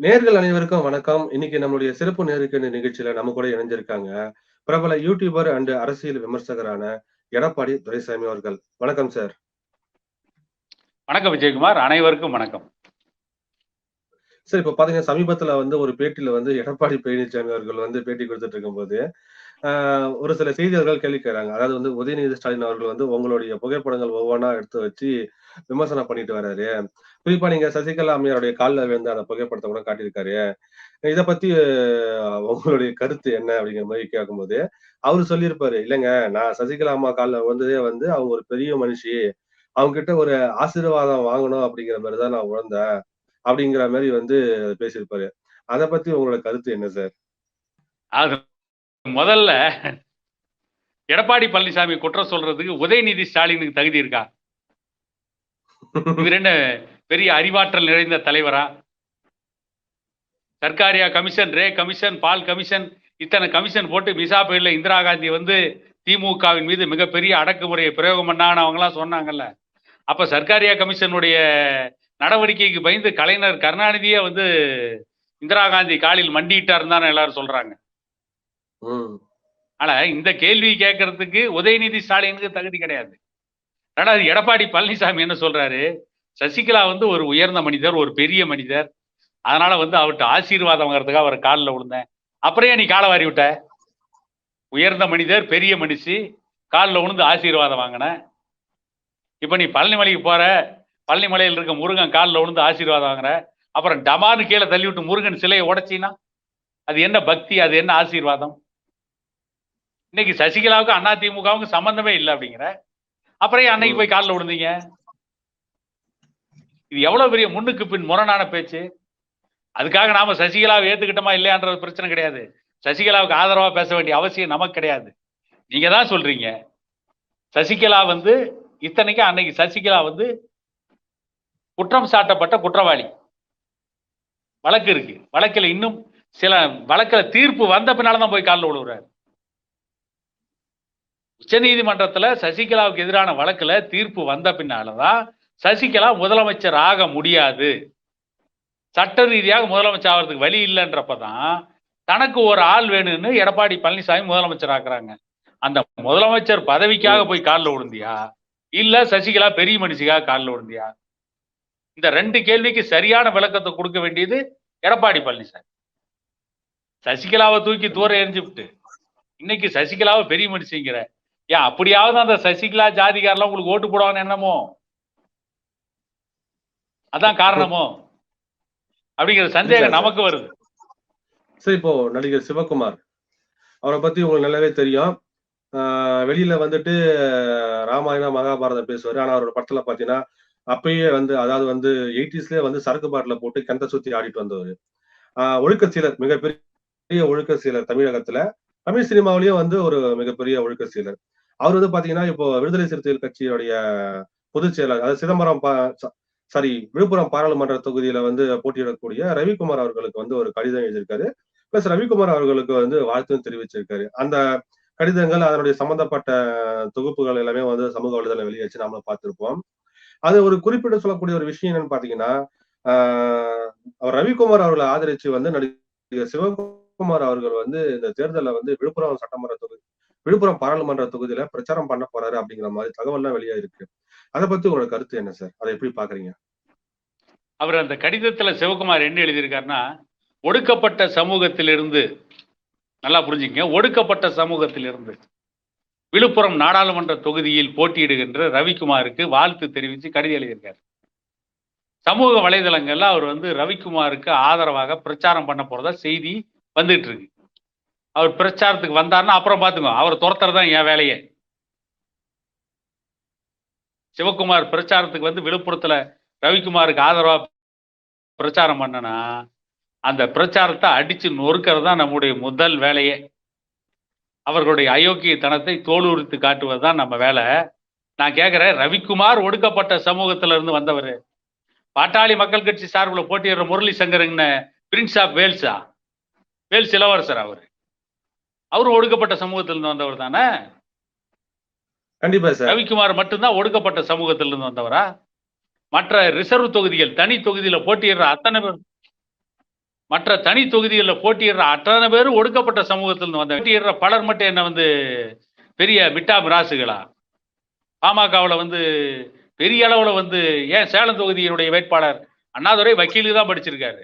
நேர்கள் அனைவருக்கும் வணக்கம். இன்னைக்கு நம்மளுடைய சிறப்பு நேருக்கு நிகழ்ச்சியில நம்ம கூட இணைஞ்சிருக்காங்க. பிரபல யூடியூபர் அண்ட் அரசியல் விமர்சகரான எடப்பாடி துரைசாமி அவர்கள். வணக்கம் சார். வணக்கம் விஜயகுமார். அனைவருக்கும் வணக்கம். சார் இப்ப பாத்தீங்கன்னா, சமீபத்துல வந்து ஒரு பேட்டியில வந்து எடப்பாடி பழனிசாமி அவர்கள் வந்து பேட்டி குடுத்துட்டு இருக்கும்போது, ஆ ஒரு சில செய்தியாளர்கள் கேள்வி கேட்கிறாங்க அதாவது வந்து உதயநிதி ஸ்டாலின் அவர்கள் வந்து உங்களுடைய புகைப்படங்கள் ஒவ்வொன்னா எடுத்து வச்சு விமர்சனம் பண்ணிட்டு வர்றாரு குறிப்பா நீங்க சசிகலா அம்மையாருடைய கால்ல விழுந்த அந்த புகைப்படத்த கூட காட்டியிருக்காரு. இத பத்தி உங்களுடைய கருத்து என்ன? அப்படிங்கிற மாதிரி கேட்கும்போது, அவரு சொல்லியிருப்பாரு. இல்லைங்க நான் சசிகலா அம்மா கால்ல விழுந்ததே வந்து அவங்க ஒரு பெரிய மனுஷி. அவங்க கிட்ட ஒரு ஆசீர்வாதம் வாங்கணும் அப்படிங்கிற மாதிரி தான் நான் உழந்தேன் அப்படிங்கிற மாதிரி வந்து பேசியிருப்பாரு. அத பத்தி உங்களோட கருத்து என்ன சார்? முதல்ல எடப்பாடி பழனிசாமி குற்றம் சொல்றதுக்கு உதயநிதி ஸ்டாலினுக்கு தகுதி இருக்கா? இவர் என்ன பெரிய அறிவாற்றல் நிறைந்த தலைவரா? Sarkaria commission, Ray commission, Paul commission இத்தனை கமிஷன் போட்டு மிசா புயல்ல இந்திரா காந்தி வந்து திமுகவின் மீது மிகப்பெரிய அடக்குமுறையை பிரயோகம் பண்ணான்னு அவங்கலாம் சொன்னாங்கல்ல. அப்ப சர்க்காரியா கமிஷனுடைய நடவடிக்கைக்கு பயந்து கலைஞர் கருணாநிதியே வந்து இந்திரா காந்தி காலில் மண்டியிட்டாருன்னு தானே எல்லாரும் சொல்றாங்க. ஆனா இந்த கேள்வி கேட்கறதுக்கு உதயநிதி ஸ்டாலினுக்கு தகுதி கிடையாது. ரெண்டாவது எடப்பாடி பழனிசாமி என்ன சொல்றாரு? சசிகலா வந்து ஒரு உயர்ந்த மனிதர், ஒரு பெரிய மனிதர். அதனால வந்து அவர்ட்ட ஆசீர்வாதம் வாங்குறதுக்காக அவர் கால்ல விழுந்தேன். அப்புறம் நீ காலை வாரி விட்ட? உயர்ந்த மனிதர், பெரிய மனுஷி, கால்ல விழுந்து ஆசீர்வாதம் வாங்கின. இப்ப நீ பழனிமலைக்கு போற, பழனிமலையில் இருக்க முருகன் கால்ல விழுந்து ஆசீர்வாதம் வாங்குற. அப்புறம் டமான்னு கீழே தள்ளி விட்டு முருகன் சிலைய உடச்சின்னா அது என்ன பக்தி? அது என்ன ஆசீர்வாதம்? இன்னைக்கு சசிகலாவுக்கும் திமுகவுக்கு சம்பந்தமே இல்லை அப்படிங்கிற. அப்புறம் ஏன் அன்னைக்கு போய் காலில் விழுந்தீங்க? இது எவ்வளவு பெரிய முன்னுக்கு பின் முரணான பேச்சு. அதுக்காக நாம சசிகலாவை ஏத்துக்கிட்டோமா இல்லையான்றது பிரச்சனை கிடையாது. சசிகலாவுக்கு ஆதரவா பேச வேண்டிய அவசியம் நமக்கு கிடையாது. நீங்க தான் சொல்றீங்க. சசிகலா வந்து இத்தனைக்கும் அன்னைக்கு சசிகலா வந்து குற்றம் சாட்டப்பட்ட குற்றவாளி. வழக்கு இருக்கு. வழக்கில் இன்னும் சில வழக்கில் தீர்ப்பு வந்த பின்னால தான் போய் காலில் விழுவுறாரு. உச்சநீதிமன்றத்தில் சசிகலாவுக்கு எதிரான வழக்குல தீர்ப்பு வந்த பின்னால்தான் சசிகலா முதலமைச்சர் ஆக முடியாது. சட்ட ரீதியாக முதலமைச்சர் ஆகிறதுக்கு வழி இல்லைன்றப்ப தான் தனக்கு ஒரு ஆள் வேணும்னு எடப்பாடி பழனிசாமி முதலமைச்சர் ஆக்குறாங்க. அந்த முதலமைச்சர் பதவிக்காக போய் கால்ல விழுந்தியா? இல்ல சசிகலா பெரிய மனுஷிக்காக காலில் விழுந்தியா? இந்த ரெண்டு கேள்விக்கு சரியான விளக்கத்தை கொடுக்க வேண்டியது எடப்பாடி பழனிசாமி. சசிகலாவை தூக்கி தூர எறிஞ்சுப்புட்டு, இன்னைக்கு சசிகலாவை பெரிய மனுஷிங்கிற. ஏன் அப்படியாவது அந்த சசிகலா ஜாதிகாரலாம் உங்களுக்கு ஓட்டு போடுவான்னு எண்ணமோ? அதான் காரணமோ? அப்படிங்கிற சந்தேகம். நமக்கு வருது. சார் இப்போ நடிகர் சிவகுமார். அவர பத்தி உங்களுக்கு நல்லாவே தெரியும். வெளியில வந்துட்டு ராமாயணம், மகாபாரதம் பேசுவாரு. ஆனா அவரோட படத்துல பார்த்தீங்கன்னா, அப்பயே வந்து அதாவது வந்து 80ஸ்லயே வந்து சரக்கு பாட்டில போட்டு கிணத்த சுத்தி ஆடிட்டு வந்தவரு. ஒழுக்க சீலர், மிகப்பெரிய ஒழுக்க சீலர் தமிழகத்துல. தமிழ் சினிமாவிலயும் வந்து ஒரு மிகப்பெரிய ஒழுக்க சீலர். அவர் வந்து பாத்தீங்கன்னா இப்போ விடுதலை சிறுத்தைகள் கட்சியுடைய பொதுச் செயலாளர், அதாவது சிதம்பரம் பா சாரி விழுப்புரம் பாராளுமன்ற தொகுதியில வந்து போட்டியிடக்கூடிய ரவிக்குமார் அவர்களுக்கு வந்து ஒரு கடிதம் எழுதியிருக்காரு. பிளஸ் ரவிக்குமார் அவர்களுக்கு வந்து வாழ்த்தும் தெரிவிச்சிருக்காரு. அந்த கடிதங்கள், அதனுடைய சம்பந்தப்பட்ட தொகுப்புகள் எல்லாமே வந்து சமூக வலைதளம் வெளியாச்சு நாம பார்த்திருப்போம். அது ஒரு குறிப்பிட்டு சொல்லக்கூடிய ஒரு விஷயம் என்னன்னு பாத்தீங்கன்னா அவர் ரவிக்குமார் அவர்களை ஆதரிச்சு வந்து நடிகர் சிவகுமார் அவர்கள் வந்து இந்த தேர்தலில் வந்து விழுப்புரம் சட்டமன்ற தொகுதி விழுப்புரம் பாராளுமன்ற தொகுதியில பிரச்சாரம் பண்ண போறாரு அப்படிங்கிற மாரி தகவல்லாம் வெளியாயிருக்கு. அதை பத்தி உங்களோட கருத்து என்ன சார்? அதை எப்படி பாக்குறீங்க அவர் அந்த கடிதத்துல சிவகுமார் என்ன எழுதியிருக்காருன்னா, ஒடுக்கப்பட்ட சமூகத்திலிருந்து நல்லா புரிஞ்சுங்க ஒடுக்கப்பட்ட சமூகத்திலிருந்து விழுப்புரம் நாடாளுமன்ற தொகுதியில் போட்டியிடுகின்ற ரவிக்குமாருக்கு வாழ்த்து தெரிவிச்சு கடிதம் எழுதியிருக்காரு. சமூக வலைதளங்கள்ல அவர் வந்து ரவிக்குமாருக்கு ஆதரவாக பிரச்சாரம் பண்ண போறதா செய்தி வந்துட்டு இருக்கு. அவர் பிரச்சாரத்துக்கு வந்தாருன்னா அப்புறம் பார்த்துங்க அவர் துரத்துறது தான் என் வேலையே. சிவகுமார் பிரச்சாரத்துக்கு வந்து விழுப்புரத்தில் ரவிக்குமாருக்கு ஆதரவாக பிரச்சாரம் பண்ணனா, அந்த பிரச்சாரத்தை அடிச்சு நொறுக்கிறது தான் நம்முடைய முதல் வேலையே. அவர்களுடைய அயோக்கியத்தனத்தை தோலுரித்து காட்டுவது தான் நம்ம வேலை நான் கேட்குறேன் ரவிக்குமார் ஒடுக்கப்பட்ட சமூகத்துல இருந்து வந்தவர் பாட்டாளி மக்கள் கட்சி சார்பில் போட்டியிடுற முரளி சங்கருங்கன்னு பிரின்ஸ் ஆஃப் வேல்ஸா? வேல்ஸ் இளவரசர் அவர் அவரும் ஒடுக்கப்பட்ட சமூகத்திலிருந்து வந்தவர் தானே? கண்டிப்பா சார். ரவிக்குமார் மட்டும் தான் ஒடுக்கப்பட்ட சமூகத்திலிருந்து வந்தவரா? மற்ற ரிசர்வ் தொகுதிகள், தனி தொகுதியில போட்டியிடுற அத்தனை பேர் மற்ற தனி தொகுதிகளில் போட்டியிடுற அத்தனை பேரும் ஒடுக்கப்பட்ட சமூகத்திலிருந்து வந்த போட்டியிடுற பலர் மட்டும் என்ன வந்து பெரிய மிட்டா மிராசுகளா பாமகவில் வந்து பெரிய அளவில் வந்து ஏன் சேலம் தொகுதியினுடைய வேட்பாளர் அண்ணாதுரை வக்கீலுக்கு தான் படிச்சிருக்காரு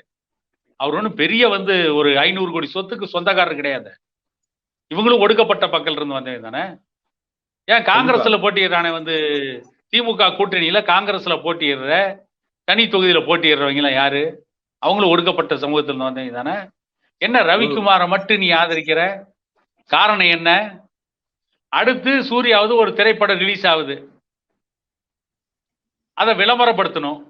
அவர் ஒன்றும் பெரிய வந்து ஒரு ஐநூறு கோடி சொத்துக்கு சொந்தக்காரர் கிடையாது இவங்களும் ஒடுக்கப்பட்ட பக்கத்துல இருந்து வந்தவங்க தானே? ஏன் காங்கிரஸ்ல போட்டியிடுறானே வந்து திமுக கூட்டணியில காங்கிரஸ்ல போட்டியிடுற தனி தொகுதியில போட்டியிடுறவங்க எல்லாம் யாரு? அவங்களும் ஒடுக்கப்பட்ட சமூகத்துல இருந்து வந்தவங்க தானே? என்ன ரவிக்குமாரை மட்டும் நீ ஆதரிக்கிற? காரணம் என்ன? அடுத்து சூர்யாவது ஒரு திரைப்படம் ரிலீஸ் ஆகுது. அதை விளம்பரப்படுத்தணும்.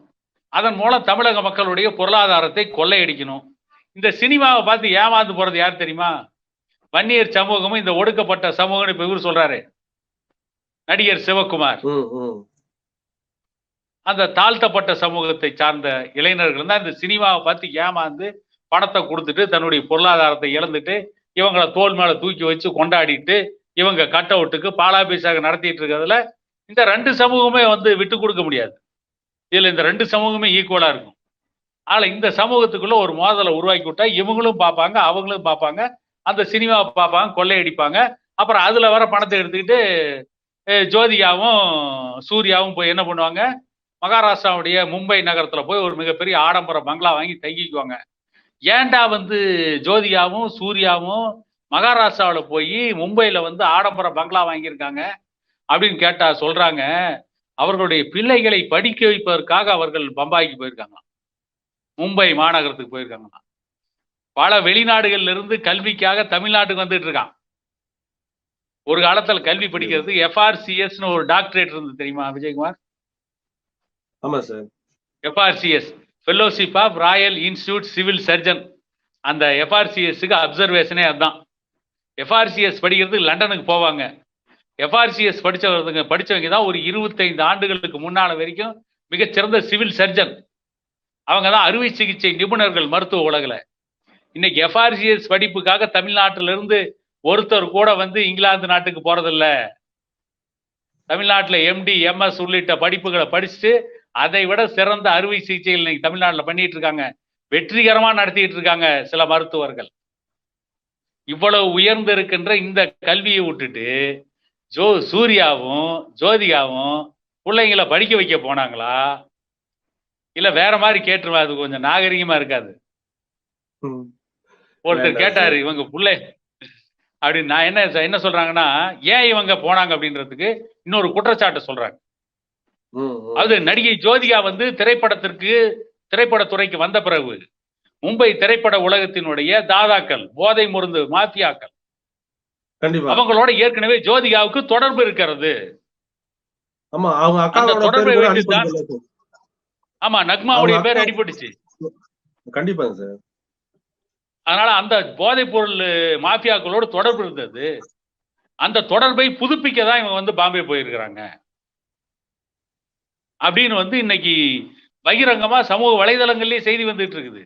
அதன் மூலம் தமிழக மக்களுடைய பொருளாதாரத்தை கொள்ளையடிக்கணும். இந்த சினிமாவை பார்த்து ஏமாந்து போறது யார் தெரியுமா? வன்னியர் சமூகமும் இந்த ஒடுக்கப்பட்ட சமூகம் இப்ப இவர் சொல்றாரு. நடிகர் சிவகுமார். அந்த தாழ்த்தப்பட்ட சமூகத்தை சார்ந்த இளைஞர்கள் தான் இந்த சினிமாவை பார்த்து ஏமாந்து பணத்தை கொடுத்துட்டு தன்னுடைய பொருளாதாரத்தை இழந்துட்டு இவங்களை தோல் மேல தூக்கி வச்சு கொண்டாடிட்டு இவங்க கட் அவுட்டுக்கு பாலாபிஷேகம் நடத்திட்டு இருக்கிறதுல இந்த ரெண்டு சமூகமே வந்து விட்டு கொடுக்க முடியாது. இதுல இந்த ரெண்டு சமூகமே ஈக்குவலா இருக்கும். ஆனா இந்த சமூகத்துக்குள்ள ஒரு மோதலை உருவாக்கி விட்டா இவங்களும் பார்ப்பாங்க அவங்களும் பார்ப்பாங்க. அந்த சினிமாவை பார்ப்பாங்க கொள்ளையடிப்பாங்க. அப்புறம் அதுல வர பணத்தை எடுத்துக்கிட்டு ஜோதிகாவும் சூர்யாவும் போய் என்ன பண்ணுவாங்க? மகாராஷ்டிராவுடைய மும்பை நகரத்துல போய் ஒரு மிகப்பெரிய ஆடம்பர பங்களா வாங்கி தங்கிக்குவாங்க. ஏன்டா வந்து ஜோதிகாவும் சூர்யாவும் மகாராஷ்டிராவில் போய் மும்பையில வந்து ஆடம்பர பங்களா வாங்கியிருக்காங்க அப்படின்னு கேட்டா சொல்றாங்க அவர்களுடைய பிள்ளைகளை படிக்க வைப்பதற்காக அவர்கள் பம்பாய்க்கு போயிருக்காங்களாம். மும்பை மாநகரத்துக்கு போயிருக்காங்களாம். பல வெளிநாடுகள்ல இருந்து கல்விக்காக தமிழ்நாட்டுக்கு வந்துட்டு இருக்கான். ஒரு காலத்துல கல்வி படிக்கிறது எஃப்ஆர்சிஎஸ்னு ஒரு டாக்டரேட் இருந்தது தெரியுமா விஜயகுமார்? ஆமா sir. FRCS fellowship of royal institute civil surgeon அந்த எஃப்ஆர்சிஎஸ்க்கு அப்சர்வேஷனே அதுதான். எஃப்ஆர்சிஎஸ் படிக்கிறதுக்கு லண்டனுக்கு போவாங்க. எஃப்ஆர்சிஎஸ் படிச்சவங்க படிச்சவங்க தான் ஒரு இருபத்தைந்து ஆண்டுகளுக்கு முன்னால வரைக்கும் மிகச்சிறந்த சிவில் சர்ஜன் அவங்க தான் அறுவை சிகிச்சை நிபுணர்கள் மருத்துவ உலகில். இன்னைக்கு எஃப்ஆர்சிஎஸ் படிப்புக்காக தமிழ்நாட்டிலிருந்து ஒருத்தர் கூட வந்து இங்கிலாந்து நாட்டுக்கு போறதில்ல. தமிழ்நாட்டில் எம்டி எம்எஸ் உள்ளிட்ட படிப்புகளை படிச்சுட்டு அதை விட சிறந்த அறுவை சிகிச்சைகள் இன்னைக்கு தமிழ்நாட்டில் பண்ணிட்டு இருக்காங்க. வெற்றிகரமா நடத்திட்டு இருக்காங்க சில மருத்துவர்கள். இவ்வளவு உயர்ந்து இருக்கின்ற இந்த கல்வியை விட்டுட்டு ஜோ சூர்யாவும் ஜோதிகாவும் பிள்ளைங்களை படிக்க வைக்க போனாங்களா? இல்ல வேற மாதிரி கேட்டுருவா அது கொஞ்சம் நாகரிகமா இருக்காது. ஒருத்தர் கேட்டாரு இவங்க பிள்ளை. அப்படின்னு நான் என்ன என்ன சொல்றாங்கன்னா ஏன் இவங்க போனாங்க? அப்படின்றதுக்கு இன்னொரு குற்றச்சாட்டை சொல்றாங்க. அது நடிகை ஜோதிகா வந்து திரைப்படத்திற்கு திரைப்படத்துறைக்கு வந்த பிறகு மும்பை திரைப்பட உலகத்தினுடைய தாதாக்கள் போதை மருந்து மாஃபியாக்கள். கண்டிப்பா. அவங்களோட ஏற்கனவே ஜோதிகாவுக்கு தொடர்பு இருக்கிறது. ஆமா தொடர்பை வைத்துதான் நக்மாவுடைய பேர் அடிபட்டுச்சு. கண்டிப்பாங்க சார். அதனால அந்த போதைப் பொருள் மாஃபியாக்களோடு தொடர்பு இருந்தது. அந்த தொடர்பை புதுப்பிக்க தான் இவங்க வந்து பாம்பே போயிருக்கிறாங்க. அப்படின்னு வந்து இன்னைக்கு பகிரங்கமா சமூக வலைதளங்கள்லயே செய்தி வந்துட்டு இருக்குது.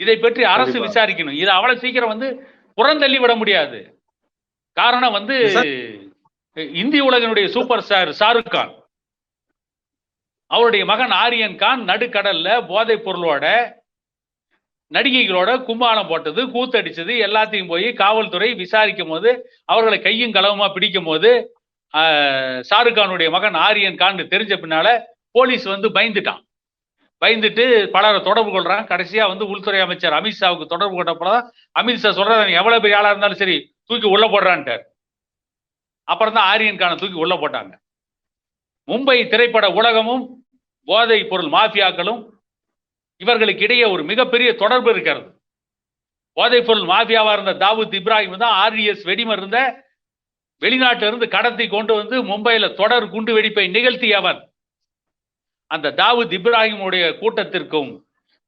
இதை பற்றி அரசு. விசாரிக்கணும். இது அவ்வளவு சீக்கிரம் வந்து புறந்தள்ளி விட முடியாது. காரணம் வந்து இந்திய உலகினுடைய சூப்பர் ஸ்டார் ஷாருக் கான். அவருடைய மகன் ஆரியன் கான் நடுக்கடல்ல போதைப் பொருளோட நடிகைகளோட கும்பாலம் போட்டது கூத்தடிச்சது எல்லாத்தையும் போய் காவல்துறை விசாரிக்கும் போது அவர்களை கையும் களவுமா பிடிக்கும் போது ஷாருக்கானுடைய மகன் ஆரியன் கான் தெரிஞ்ச பின்னால போலீஸ் வந்து பயந்துட்டான். பயந்துட்டு பலரை தொடர்பு கொள்றான். கடைசியா வந்து உள்துறை அமைச்சர் அமித்ஷாவுக்கு தொடர்பு கொண்டப்பதான் அமித்ஷா சொல்றாரு எவ்வளவு பெரிய ஆளா இருந்தாலும் சரி தூக்கி உள்ள போடுறான்ட்டார். அப்புறம் தான் ஆரியன் கானை தூக்கி உள்ள போட்டாங்க. மும்பை திரைப்பட உலகமும் போதை பொருள் மாஃபியாக்களும் இவர்களுக்கு இடையே ஒரு மிகப்பெரிய தொடர்பு இருக்கிறது. போதைப்பொருள் மாஃபியாவா இருந்த தாவூத் இப்ராஹிம் தான் ஆர்டிஎஸ் வெடிமருந்த வெளிநாட்டில இருந்து கடத்தி கொண்டு வந்து மும்பையில தொடர் குண்டு வெடிப்பை நிகழ்த்தியவன். அந்த தாவூத் இப்ராஹிமுடைய கூட்டத்திற்கும்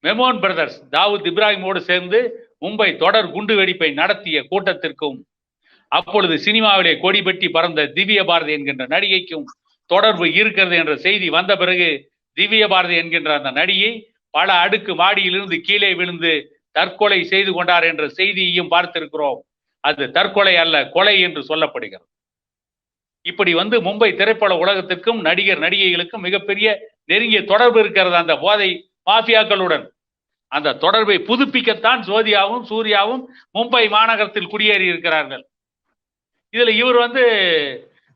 மெமோன் பிரதர்ஸ் தாவூத் இப்ராஹிமோடு சேர்ந்து மும்பை தொடர் குண்டு வெடிப்பை நடத்திய கூட்டத்திற்கும் அப்பொழுது சினிமாவிலே கொடி பெட்டி பறந்த திவ்ய பாரதி என்கின்ற நடிகைக்கும் தொடர்பு இருக்கிறது என்ற செய்தி வந்த பிறகு திவ்ய பாரதி என்கின்ற அந்த நடிகை பல அடுக்கு மாடியிலிருந்து கீழே விழுந்து தற்கொலை செய்து கொண்டார் என்ற செய்தியையும் பார்த்திருக்கிறோம். அது தற்கொலை அல்ல கொலை என்று சொல்லப்படுகிறது. இப்படி வந்து மும்பை திரைப்பட உலகத்திற்கும் நடிகர் நடிகைகளுக்கும் மிகப்பெரிய நெருங்கிய தொடர்பு இருக்கிறது அந்த போதை மாஃபியாக்களுடன். அந்த தொடர்பை புதுப்பிக்கத்தான் ஜோதியாவும் சூர்யாவும் மும்பை மாநகரத்தில் குடியேறி இருக்கிறார்கள். இதுல இவர் வந்து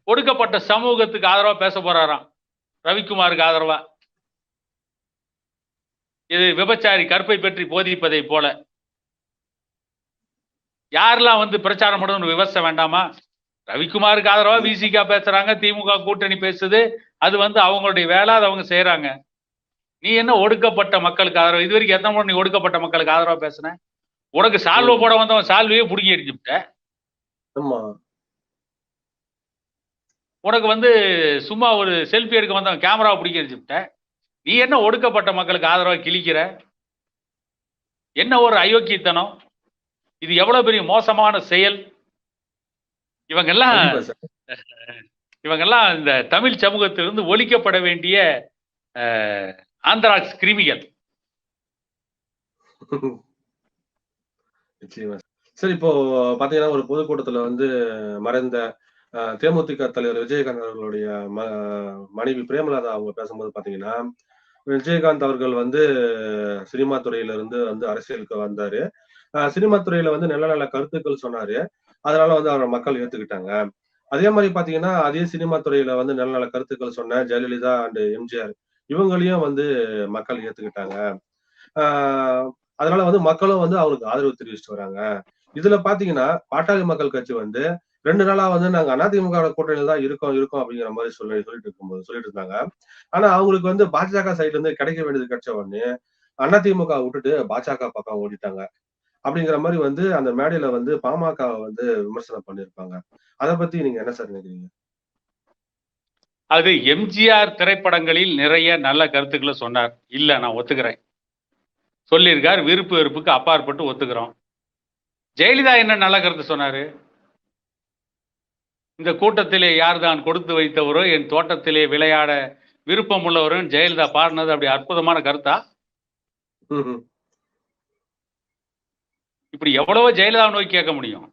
ஒடுக்கப்பட்ட சமூகத்துக்கு ஆதரவா பேச போறாராம். ரவிக்குமாருக்கு ஆதரவா. இது விபச்சாரி கற்பை பற்றி போதிப்பதை போல. யாரெல்லாம் வந்து பிரச்சாரம் பண்ணணும் விவசாயம் வேண்டாமா? ரவிக்குமாருக்கு ஆதரவா விசிகா பேசுறாங்க திமுக கூட்டணி பேசுது அது வந்து அவங்களுடைய வேலை அதை அவங்க செய்யறாங்க நீ என்ன ஒடுக்கப்பட்ட மக்களுக்கு ஆதரவு? இது வரைக்கும் எத்தனை முறை நீ ஒடுக்கப்பட்ட மக்களுக்கு ஆதரவா பேசுன? உனக்கு சால்வை போட வந்தவன் சால்வையே புடுங்கி அடிச்சுட்ட உனக்கு வந்து சும்மா ஒரு செல்ஃபி எடுக்க வந்தவன் கேமராவை பிடிக்க அடிச்சுட்ட நீ என்ன ஒடுக்கப்பட்ட மக்களுக்கு ஆதரவா கிழிக்கிற? என்ன ஒரு அயோக்கியத்தனம்? இது எவ்வளவு பெரிய மோசமான செயல்? இவங்கெல்லாம் இவங்கெல்லாம் இந்த தமிழ் சமூகத்திலிருந்து ஒழிக்கப்பட வேண்டிய ஆந்திராக்ஸ் கிருமிகள். சரி. இப்போ பாத்தீங்கன்னா ஒரு பொதுக்கூட்டத்துல வந்து மறைந்த தேமுதிக தலைவர் விஜயகாந்த் அவர்களுடைய மனைவி பிரேமலதா அவங்க பேசும்போது பாத்தீங்கன்னா விஜயகாந்த் அவர்கள் வந்து சினிமா துறையில இருந்து வந்து அரசியலுக்கு வந்தாரு. சினிமா துறையில வந்து நல்ல நல்ல கருத்துக்கள் சொன்னாரு. அதனால வந்து அவரை மக்கள் ஏத்துக்கிட்டாங்க. அதே மாதிரி பாத்தீங்கன்னா அதே சினிமா துறையில வந்து நல்ல நல்ல கருத்துக்கள் சொன்ன ஜெயலலிதா அண்ட் எம்ஜிஆர் இவங்களையும் வந்து மக்கள் ஏத்துக்கிட்டாங்க. ஆஹ் அதனால வந்து மக்களும் வந்து அவருக்கு ஆதரவு தெரிவிச்சுட்டு வராங்க. இதுல பாத்தீங்கன்னா பாட்டாளி மக்கள் கட்சி வந்து ரெண்டு நாளா வந்து நாங்க அதிமுக கூட்டணியில தான் இருக்கோம் இருக்கோம் அப்படிங்கிற மாதிரி சொல்லி சொல்லிட்டு இருக்கும்போது சொல்லிட்டு இருந்தாங்க. ஆனா அவங்களுக்கு வந்து பாஜக சைடுல இருந்து கிடைக்க வேண்டியது கிடைச்ச உடனே அதிமுக விட்டுட்டு பாஜக பக்கம் ஓடிட்டாங்க. அப்படிங்கிற மாதிரி வந்து அந்த மேடையில வந்து பாமக வந்து விமர்சனம் பண்ணிருப்பாங்க அதை பத்தி நீங்க என்ன சார் நினைக்கிறீங்க? அது எம்ஜிஆர் திரைப்படங்களில் நிறைய நல்ல கருத்துக்களை சொன்னார். இல்ல நான் ஒத்துக்கிறேன். சொல்லியிருக்கார் விருப்பு வெறுப்புக்கு அப்பாற்பட்டு ஒத்துக்கிறோம். ஜெயலலிதா என்ன நல்ல கருத்து சொன்னாரு? இந்த கூட்டத்திலே யார் தான் கொடுத்து வைத்தவரோ என் தோட்டத்திலே விளையாட விருப்பம் உள்ளவரும் ஜெயலலிதா பாடினது அப்படி அற்புதமான கருத்தா. இப்படி எவ்வளவோ ஜெயலலிதா நோக்கி கேட்க முடியும்.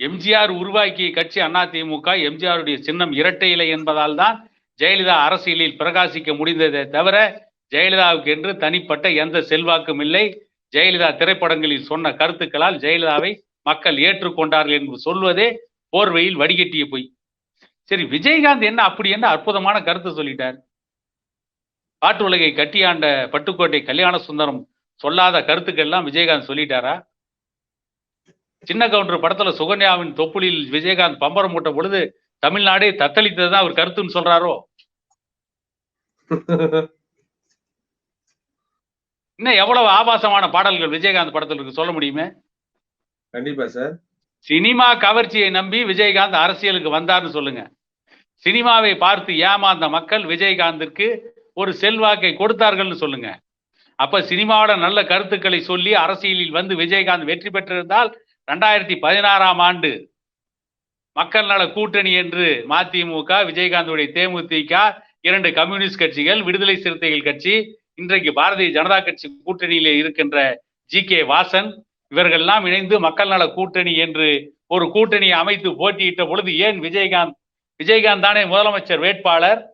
எம்ஜிஆர் உருவாக்கிய கட்சி அதிமுக எம்ஜிஆருடைய சின்னம் இரட்டை இலை என்பதால் தான் ஜெயலலிதா அரசியலில் பிரகாசிக்க முடிந்ததே தவிர ஜெயலலிதாவுக்கு என்று தனிப்பட்ட எந்த செல்வாக்கும் இல்லை. ஜெயலலிதா திரைப்படங்களில் சொன்ன கருத்துக்களால் ஜெயலலிதாவை மக்கள் ஏற்றுக்கொண்டார்கள் என்று சொல்வதே போர்வையில் வடிகட்டிய போய். சரி விஜயகாந்த் என்ன அப்படி என்ன அற்புதமான கருத்து சொல்லிட்டார்? காட்டு உலகை கட்டியாண்ட பட்டுக்கோட்டை கல்யாண சுந்தரம் சொல்லாத கருத்துக்கள் எல்லாம் விஜயகாந்த் சொல்லிட்டாரா? சின்ன கவுண்டர் படத்துல சுகன்யாவின் தொப்புளில் விஜயகாந்த் பம்பரம் போட்ட பொழுது தமிழ்நாடே தத்தளித்தது தான் அவர் கருத்துன்னு சொல்றாரோ? இன்னும் எவ்வளவு ஆபாசமான பாடல்கள் விஜயகாந்த் படத்துல இருக்கு சொல்ல முடியுமே? கண்டிப்பா சார். சினிமா கவர்ச்சியை நம்பி விஜயகாந்த் அரசியலுக்கு வந்தார்னு சொல்லுங்க. சினிமாவை பார்த்து ஏமாந்த மக்கள் விஜயகாந்திற்கு ஒரு செல்வாக்கை கொடுத்தார்கள்னு சொல்லுங்க. அப்ப சினிமாவோட நல்ல கருத்துக்களை சொல்லி அரசியலில் வந்து விஜயகாந்த் வெற்றி பெற்றிருந்தால் ரெண்டாயிரத்தி பதினாறாம் ஆண்டு மக்கள் நல கூட்டணி என்று மதிமுக விஜயகாந்துடைய தேமுதிக இரண்டு கம்யூனிஸ்ட் கட்சிகள் விடுதலை சிறுத்தைகள் கட்சி இன்றைக்கு பாரதிய ஜனதா கட்சி கூட்டணியிலே இருக்கின்ற ஜி கே வாசன் இவர்கள்லாம் இணைந்து மக்கள் நல கூட்டணி என்று ஒரு கூட்டணியை அமைத்து போட்டியிட்ட பொழுது ஏன் விஜயகாந்த் விஜயகாந்த் தானே முதலமைச்சர் வேட்பாளர்?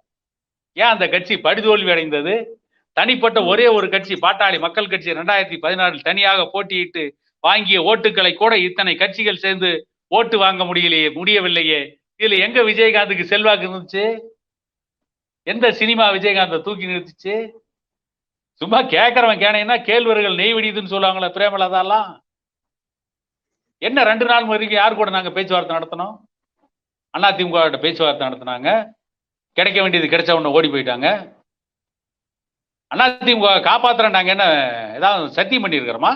ஏன் அந்த கட்சி படுதோல்வி அடைந்தது? தனிப்பட்ட ஒரே ஒரு கட்சி பாட்டாளி மக்கள் கட்சி ரெண்டாயிரத்தி பதினாறில் தனியாக போட்டியிட்டு வாங்கிய ஓட்டுகளை கூட இத்தனை கட்சிகள் சேர்ந்து ஓட்டு வாங்க முடியலையே முடியவில்லையே. இதுல எங்க விஜயகாந்துக்கு செல்வாக்கு இருந்துச்சு? எந்த சினிமா விஜயகாந்த தூக்கி நிறுத்துச்சு? சும்மா கேட்கறவன் கேனைன்னா கேழ்வர்கள் நெய் வெடியுதுன்னு சொல்லுவாங்களே பிரேமலதாலாம். என்ன ரெண்டு நாள் வரைக்கும் யார் கூட நாங்கள் பேச்சுவார்த்தை நடத்தினோம்? அதிமுக பேச்சுவார்த்தை நடத்தினாங்க. கிடைக்க வேண்டியது கிடைச்ச உடனே ஓடி போயிட்டாங்க. அதிமுக காப்பாத்துற நாங்க என்ன ஏதாவது சத்தியம் பண்ணியிருக்கிறோமா?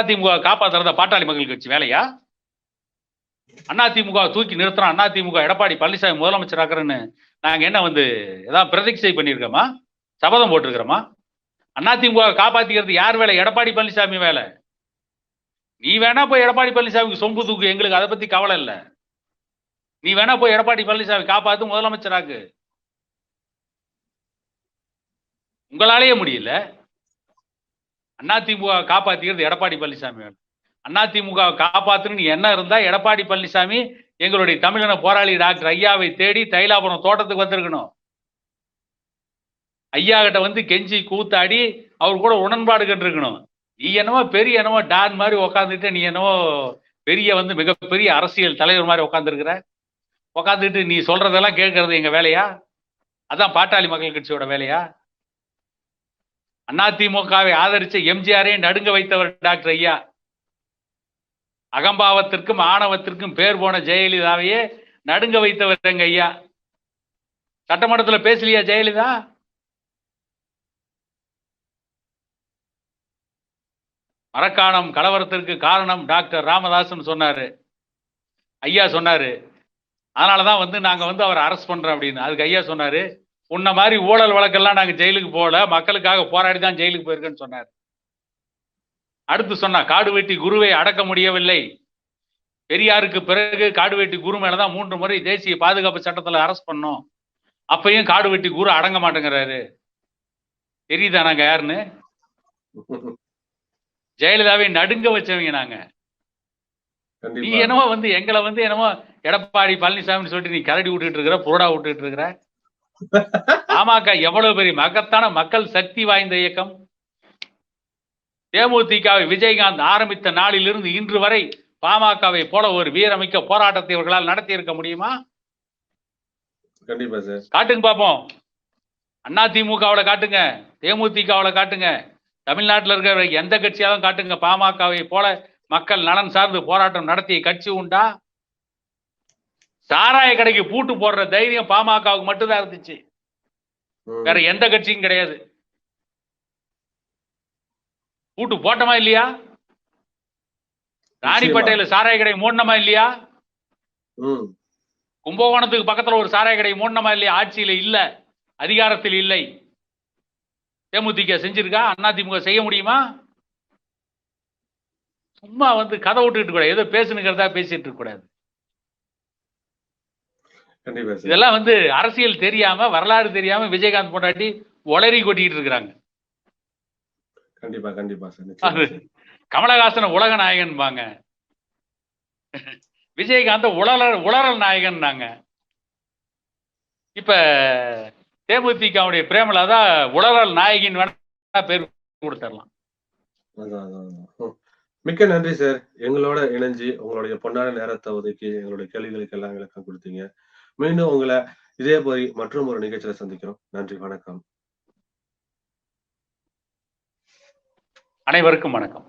அதிமுக காப்பாத்துறத பாட்டாளி மக்கள் கட்சி வேலையா? அதிமுக தூக்கி நிறுத்துறோம் அதிமுக எடப்பாடி பழனிசாமி முதலமைச்சர் ஆக்குறேன்னு நாங்க என்ன வந்து ஏதாவது பிரதிஷ்டை பண்ணியிருக்கோமா? சபதம் போட்டிருக்கிறோமா? அதிமுக காப்பாத்திக்கிறது யார் வேலை? எடப்பாடி பழனிசாமி வேலை. நீ வேணா போய் எடப்பாடி பழனிசாமிக்கு சொம்பு தூக்கு எங்களுக்கு அதை பத்தி கவலை இல்லை. நீ வேணா போய் எடப்பாடி பழனிசாமி காப்பாத்து முதலமைச்சராக்கு. உங்களாலேயே முடியல. அதிமுக காப்பாத்திக்கிறது எடப்பாடி பழனிசாமி வேலை அதிமுக காப்பாத்துன்னு என்ன இருந்தா எடப்பாடி பழனிசாமி எங்களுடைய தமிழன போராளி டாக்டர் ஐயாவை தேடி தைலாபுரம் தோட்டத்துக்கு வந்திருக்கணும். ஐயா கிட்ட வந்து கெஞ்சி கூத்தாடி அவர் கூட உடன்பாடு கண்டிருக்கணும். நீ என்னவோ பெரிய என்னவோ டான் மாதிரி உக்காந்துட்டு நீ என்னவோ பெரிய வந்து மிகப்பெரிய அரசியல் தலைவர் மாதிரி உட்காந்துருக்குற உட்காந்துட்டு நீ சொல்றதெல்லாம் கேட்கறது எங்க வேலையா? அதான் பாட்டாளி மக்கள் கட்சியோட வேலையா? அதிமுகவை ஆதரிச்ச எம்ஜிஆரையும் நடுங்க வைத்தவர் டாக்டர் ஐயா. அகம்பாவத்திற்கும் ஆணவத்திற்கும் பேர் போன ஜெயலலிதாவையே நடுங்க வைத்தவர் எங்க ஐயா. சட்டமன்றத்தில் பேசலையா ஜெயலலிதா? மரக்காணம் கலவரத்திற்கு காரணம் டாக்டர் ராமதாஸ்னு சொன்னாரு. ஐயா சொன்னாரு. அதனாலதான் வந்து நாங்கள் வந்து அவரை அரெஸ்ட் பண்ணுறோம் அப்படின்னு. அதுக்கு ஐயா சொன்னார் உன்ன மாதிரி ஊழல் வழக்கெல்லாம் நாங்கள் ஜெயிலுக்கு போகல மக்களுக்காக போராடி தான் ஜெயிலுக்கு போயிருக்கேன்னு சொன்னார். அடுத்து சொன்னா காடு வெட்டி குருவை அடக்க முடியவில்லை. பெரியாருக்கு பிறகு காடு வெட்டி குரு மேலதான் மூன்று முறை தேசிய பாதுகாப்பு சட்டத்துல அரெஸ்ட் பண்ணோம். அப்பயும் காடு வெட்டி குரு அடங்க மாட்டேங்கிறாரு. தெரியுதா நாங்கள் யாருன்னு? ஜெயலலிதாவை நடுங்க வச்சவங்க நாங்க. நீ என்னமோ வந்து எங்களை வந்து என்னமோ எடப்பாடி பழனிசாமின்னு சொல்லிட்டு நீ கரடி விட்டுட்டு இருக்கிற புரோடா விட்டுட்டு இருக்கிற? பாமக எவ்வளவு பெரிய மகத்தான மக்கள் சக்தி வாய்ந்த இயக்கம். தேமுதிகவை விஜயகாந்த் ஆரம்பித்த நாளிலிருந்து இன்று வரை பாமகவை போல ஒரு வீரமிக்க போராட்டத்தை இவர்களால் நடத்தி இருக்க முடியுமா? கண்டிப்பா சார். காட்டுங்க பாப்போம். அண்ணா திமுகவுல காட்டுங்க தேமுதிகவுல காட்டுங்க. தமிழ்நாட்டில் இருக்கிற எந்த கட்சியாலும் காட்டுங்க. பாமகவை போல மக்கள் நலன் சார்ந்து போராட்டம் நடத்திய கட்சி உண்டா? சாராய கடைக்கு பூட்டு போடுற தைரியம் பாமகவுக்கு மட்டும்தான் இருந்துச்சு. வேற எந்த கட்சியும் கிடையாது. பூட்டு போட்டமா இல்லையா? ராணிப்பேட்டையில சாராய கடை மூடனமா இல்லையா? கும்பகோணத்துக்கு பக்கத்துல ஒரு சாராய கடை மூடனமா இல்லையா? ஆட்சியில இல்ல. அதிகாரத்தில் இல்லை. தேமுதிக செஞ்சிருக்கா? அதிமுக செய்ய முடியுமா? சும்மா வந்து கதை விட்டுக்கிட்டு கூடாது. ஏதோ பேசுனுங்கிறதா பேசிட்டு இருக்க கூடாது. இதெல்லாம் வந்து அரசியல் தெரியாம வரலாறு தெரியாம விஜயகாந்த் பொண்டாட்டி ஒளரி கொட்டிட்டு இருக்கிறாங்க. கண்டிப்பா கண்டிப்பா சார். கமலஹாசன உலக நாயகன்பாங்க. விஜயகாந்த உலர உளறல் நாயகன்னாங்க இப்ப தேமுதிகவுடைய பிரேமலா உளறல் நாயகின் வேணா பேர் கொடுத்துடலாம். மிக்க நன்றி சார் எங்களோட இணைஞ்சு உங்களுடைய பொன்னான நேரத்தை ஒதுக்கி எங்களுடைய கேள்விகளுக்கு எல்லாம் விளக்கம் கொடுத்தீங்க. மீண்டும் உங்களை இதே போய் மற்றும் ஒரு நிகழ்ச்சியில சந்திக்கிறோம். நன்றி வணக்கம். அனைவருக்கும் வணக்கம்.